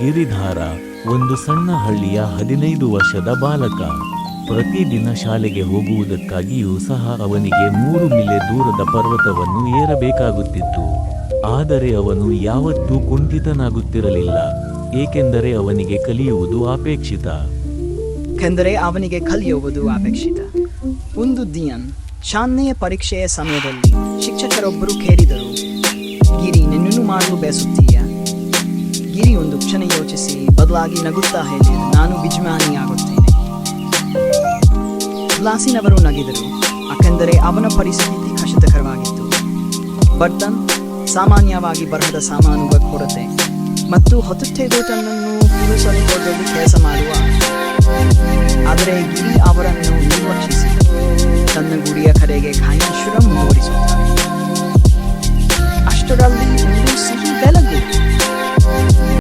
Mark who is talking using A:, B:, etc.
A: ಗಿರಿಧಾರ, ಒಂದು ಸಣ್ಣ ಹಳ್ಳಿಯ ಹದಿನೈದು ವರ್ಷದ ಬಾಲಕ. ಪ್ರತಿದಿನ ಶಾಲೆಗೆ ಹೋಗುವುದಕ್ಕಾಗಿಯೂ ಸಹ ಅವನಿಗೆ ಮೂರು ಮಿಲೆ ದೂರದ ಪರ್ವತವನ್ನು ಏರಬೇಕಾಗುತ್ತಿತ್ತು. ಆದರೆ ಅವನು ಯಾವತ್ತೂ ಕುಂಠಿತನಾಗುತ್ತಿರಲಿಲ್ಲ, ಏಕೆಂದರೆ ಅವನಿಗೆ ಕಲಿಯುವುದು ಅಪೇಕ್ಷಿತ.
B: ಏಕೆಂದರೆ ಅವನಿಗೆ ಕಲಿಯುವುದು ಅಪೇಕ್ಷಿತ. ಒಂದು ದಿನ ಶಾನ್ಯ ಪರೀಕ್ಷೆಯ ಸಮಯದಲ್ಲಿ ಶಿಕ್ಷಕರೊಬ್ಬರು ಕೇಳಿದರು ಗಿರಿ ನಿನ್ನನ್ನು ಮಾಡಲು ಬಯಸುತ್ತೀಯ ಕ್ಷಣ ಯೋಚಿಸಿ, ಬದಲಾಗಿ ನಗುತ್ತಾ ಹೇಳಿ, ನಾನು ಬಿಜ್ಮಾನಿಯಾಗುತ್ತೇನೆ ಲಾಸಿನವರು ನಗಿದರು ಯಾಕೆಂದರೆ ಅವನ ಪರಿಸ್ಥಿತಿ ಕಷ್ಟಕರವಾಗಿತ್ತು. ಬರ್ತನ್ ಸಾಮಾನ್ಯವಾಗಿ ಬರಹದ ಸಾಮಾನು ಕೊರತೆ, ಮತ್ತು ಹೊತ್ತುತ್ತೇದು ತನ್ನನ್ನು ಹೋದಲ್ಲಿ ಕೆಲಸ ಮಾಡುವ. ಆದರೆ ಗಿರಿ ಅವರನ್ನು ನಿರ್ಲಕ್ಷಿಸಿ ತನ್ನ ಗುಡಿಯ ಕಡೆಗೆ ಕಾಯಶುರ ಮುಂದುವರಿಸುತ್ತಾರೆ